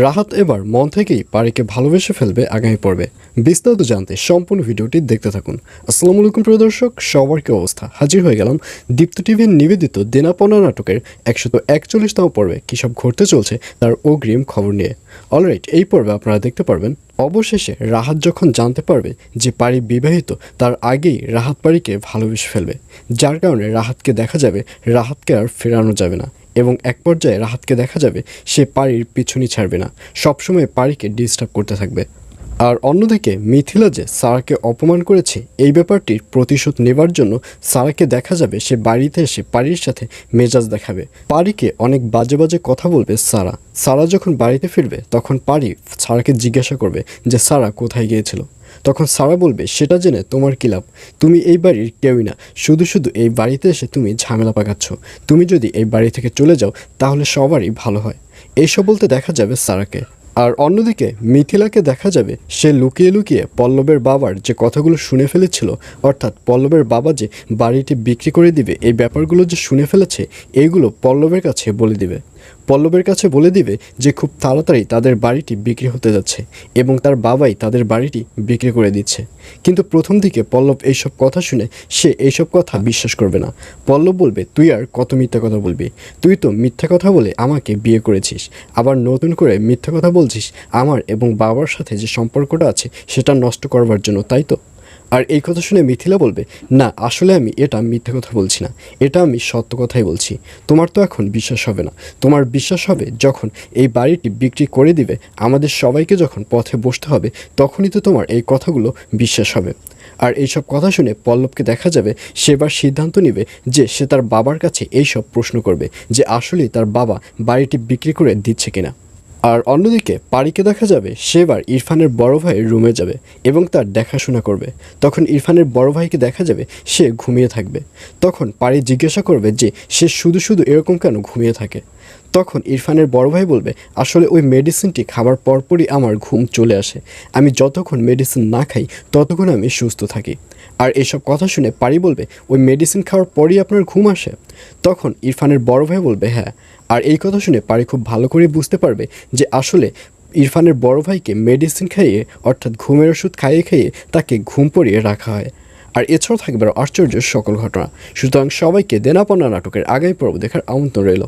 রাহাত এবার মন থেকেই পারিকে ভালোবেসে ফেলবে, আগামী পর্বে। বিস্তারিত জানতে সম্পূর্ণ ভিডিওটি দেখতে থাকুন। আসসালামু আলাইকুম, প্রিয় দর্শক। সবার কি অবস্থা? হাজির হয়ে গেলাম দীপ্ত টিভির নিবেদিত দেনাপনা নাটকের একশত একচল্লিশতম পর্বে। কী সব ঘটতে চলছে তার অগ্রিম খবর নিয়ে। অলরাইট, এই পর্বে আপনারা দেখতে পারবেন, অবশেষে রাহাত যখন জানতে পারবে যে পারি বিবাহিত, তার আগেই রাহাত পারিকে ভালোবেসে ফেলবে। যার কারণে রাহাতকে দেখা যাবে, রাহাতকে আর ফেরানো যাবে না। এবং এক পর্যায়ে রাহাতকে দেখা যাবে সে পাড়ির পিছনই ছাড়বে না। সবসময় পাড়িকে ডিস্টার্ব করতে থাকবে। আর অন্যদিকে মিথিলা যে সারাকে অপমান করেছে, এই ব্যাপারটির প্রতিশোধ নেবার জন্য সারাকে দেখা যাবে সে বাড়িতে এসে পারির সাথে মেজাজ দেখাবে। পারিকে অনেক বাজে বাজে কথা বলবে সারা। সারা যখন বাড়িতে ফিরবে, তখন পারি সারাকে জিজ্ঞাসা করবে যে, সারা কোথায় গিয়েছিল? তখন সারা বলবে, সেটা জেনে তোমার কী লাভ? তুমি এই বাড়ির কেউই না। শুধু শুধু এই বাড়িতে এসে তুমি ঝামেলা পাকাচ্ছ। তুমি যদি এই বাড়ি থেকে চলে যাও, তাহলে সবারই ভালো হয়। এইসব বলতে দেখা যাবে সারাকে। আর অন্যদিকে মিথিলাকে দেখা যাবে সে লুকিয়ে লুকিয়ে পল্লবের বাবার যে কথাগুলো শুনে ফেলেছিল, অর্থাৎ পল্লবের বাবা যে বাড়িটি বিক্রি করে দিবে, এই ব্যাপারগুলো যে শুনে ফেলেছে এইগুলো পল্লবের কাছে বলে দিবে। পল্লবের কাছে বলে দিবে যে খুব তাড়াতাড়ি তাদের বাড়িটি বিক্রি হতে যাচ্ছে এবং তার বাবাই তাদের বাড়িটি বিক্রি করে দিচ্ছে। কিন্তু প্রথম দিকে পল্লব এইসব কথা শুনে সে এইসব কথা বিশ্বাস করবে না। পল্লব বলবে, তুই আর কত মিথ্যা কথা বলবি? তুই তো মিথ্যা কথা বলে আমাকে বিয়ে করেছিস। আবার নতুন করে মিথ্যা কথা বলছিস আমার এবং বাবার সাথে যে সম্পর্কটা আছে সেটা নষ্ট করবার জন্য, তাই তো? আর এই কথা শুনে মিথিলা বলবে, না, আসলে আমি এটা মিথ্যে কথা বলছি না। এটা আমি সত্য কথাই বলছি। তোমার তো এখন বিশ্বাস হবে না। তোমার বিশ্বাস হবে যখন এই বাড়িটি বিক্রি করে দিবে, আমাদের সবাইকে যখন পথে বসতে হবে, তখনই তো তোমার এই কথাগুলো বিশ্বাস হবে। আর এইসব কথা শুনে পল্লবকে দেখা যাবে সেবার সিদ্ধান্ত নেবে যে সে তার বাবার কাছে এইসব প্রশ্ন করবে যে আসলেই তার বাবা বাড়িটি বিক্রি করে দিচ্ছে কিনা। আর অন্যদিকে পারিকে দেখা যাবে সেবার ইরফানের বড় ভাইয়ের রুমে যাবে এবং তার দেখাশোনা করবে। তখন ইরফানের বড় ভাইকে দেখা যাবে সে ঘুমিয়ে থাকবে। তখন পারি জিজ্ঞাসা করবে যে, সে শুধু শুধু এরকম কেন ঘুমিয়ে থাকে? তখন ইরফানের বড় ভাই বলবে, আসলে ওই মেডিসিনটি খাবার পরপরই আমার ঘুম চলে আসে। আমি যতক্ষণ মেডিসিন না খাই, ততক্ষণ আমি সুস্থ থাকি। আর এসব কথা শুনে পারি বলবে, ওই মেডিসিন খাওয়ার পরই আপনার ঘুম আসে। তখন ইরফানের বড় ভাই বলবে হ্যাঁ। আর এই কথা শুনে পারি খুব ভালো করে বুঝতে পারবে যে আসলে ইরফানের বড় ভাইকে মেডিসিন খাইয়ে, অর্থাৎ ঘুমের ওষুধ খাইয়ে খাইয়ে তাকে ঘুম পড়িয়ে রাখা হয়। আর এছাড়াও থাকবে আশ্চর্য সকল ঘটনা। সুতরাং সবাইকে দেনাপনা নাটকের আগামী পর্ব দেখার আমন্ত্রণ রইল।